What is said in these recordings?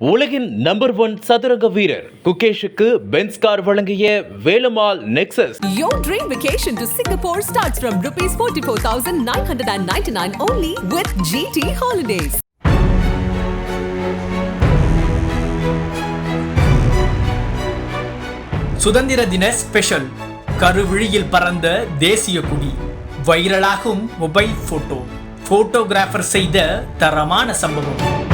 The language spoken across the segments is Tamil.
உலகின் நம்பர் ஒன் சதுரங்க வீரர் குகேஷுக்கு பென்ஸ் கார் வழங்கிய Velumal Nexus. Your dream vacation to Singapore starts from rupees 44,999 only with GT Holidays. சுதந்திர தின ஸ்பெஷல் கருவிழியில் பறந்த தேசிய கொடி. வைரலாகும் மொபைல் போட்டோ போட்டோகிராஃபர் செய்த தரமான சம்பவம்.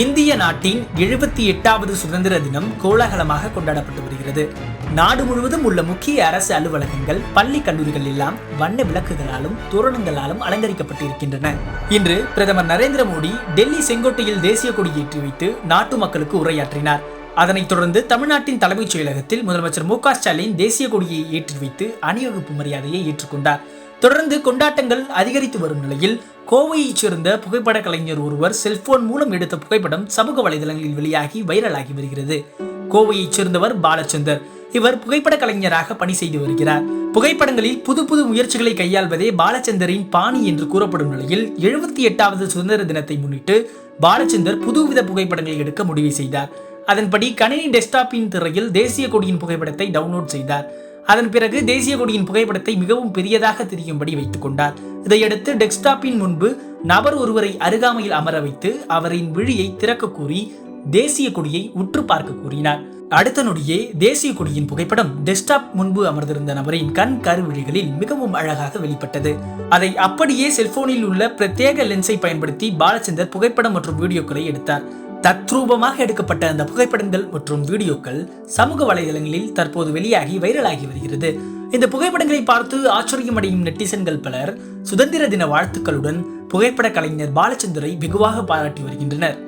இந்திய நாட்டின் எழுபத்தி எட்டாவது சுதந்திர தினம் கோலாகலமாக கொண்டாடப்பட்டு வருகிறது. நாடு முழுவதும் உள்ள முக்கிய அரசு அலுவலகங்கள் பள்ளி கல்லூரிகள் எல்லாம் வண்ண விளக்குகளாலும் தோரணங்களாலும் அலங்கரிக்கப்பட்டிருக்கின்றன. இன்று பிரதமர் நரேந்திர மோடி டெல்லி செங்கோட்டையில் தேசிய கொடி ஏற்றி வைத்து நாட்டு மக்களுக்கு உரையாற்றினார். அதனைத் தொடர்ந்து தமிழ்நாட்டின் தலைமைச் செயலகத்தில் முதலமைச்சர் மு க ஸ்டாலின் தேசிய கொடியை ஏற்றி வைத்து அணிவகுப்பு மரியாதையை ஏற்றுக்கொண்டார். தொடர்ந்து கொண்டாட்டங்கள் அதிகரித்து வரும் நிலையில் கோவையைச் சேர்ந்த புகைப்பட கலைஞர் ஒருவர் செல்போன் மூலம் எடுத்த புகைப்படம் சமூக வலைதளங்களில் வெளியாகி வைரலாகி வருகிறது. கோவையைச் சேர்ந்தவர் பாலச்சந்தர். இவர் புகைப்பட கலைஞராக பணி செய்து வருகிறார். புகைப்படங்களில் புது புது முயற்சிகளை கையாள்வதே பாலச்சந்தரின் பாணி என்று கூறப்படும் நிலையில் எழுபத்தி எட்டாவது சுதந்திர தினத்தை முன்னிட்டு பாலச்சந்தர் புதுவித புகைப்படங்களை எடுக்க முடிவு செய்தார். அதன்படி கணினி டெஸ்க்டாப்பின் திரையில் தேசிய கொடியின் புகைப்படத்தை டவுன்லோட் செய்தார். அதன் பிறகு தேசிய கொடியின் புகைப்படத்தை மிகவும் பெரியதாக தெரியும்படி வைத்துக் கொண்டார். இதையடுத்து டெஸ்க்டாப்பின் முன்பு நபர் ஒருவரை அருகாமையில் அமர வைத்து அவரின் விழியை திறக்க கூறி தேசிய கொடியை உற்று பார்க்க கூறினார். அடுத்த நொடியே தேசிய கொடியின் புகைப்படம் டெஸ்க்டாப் முன்பு அமர்ந்திருந்த நபரின் கண் கருவிழிகளில் மிகவும் அழகாக வெளிப்பட்டது. அதை அப்படியே செல்போனில் உள்ள பிரத்யேக லென்ஸை பயன்படுத்தி பாலச்சந்தர் புகைப்படம் மற்றும் வீடியோக்களை எடுத்தார். தத்ரூபமாக எடுக்கப்பட்ட அந்த புகைப்படங்கள் மற்றும் வீடியோக்கள் சமூக வலைதளங்களில் தற்போது வெளியாகி வைரலாகி வருகிறது. இந்த புகைப்படங்களை பார்த்து ஆச்சரியமடையும் நெட்டிசன்கள் பலர் சுதந்திர தின வாழ்த்துக்களுடன் புகைப்பட கலைஞர் பாலச்சந்தரை வெகுவாக பாராட்டி வருகின்றனர்.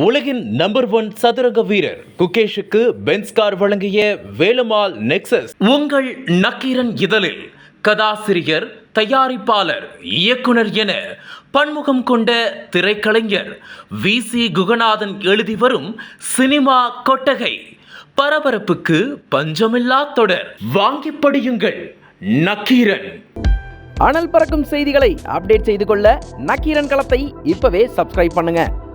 உலகின் நம்பர் ஒன் சதுரங்க வீரர் குகேஷுக்கு பென்ஸ் கார் வழங்கிய வேலுமால் நெக்சஸ். உங்கள் நக்கீரன் இதழில் கதாசிரியர் தயாரிப்பாளர் இயக்குனர் என பன்முகம் கொண்ட திரைக்கலைஞர் வி. சி. குகநாதன் எழுதி வரும் சினிமா கொட்டகை பரபரப்புக்கு பஞ்சமில்லா தொடர். வாங்கி படியுங்கள் நக்கீரன். அனல் பறக்கும் செய்திகளை அப்டேட் செய்து கொள்ள நக்கீரன் களத்தை இப்பவே சப்ஸ்கிரைப் பண்ணுங்க.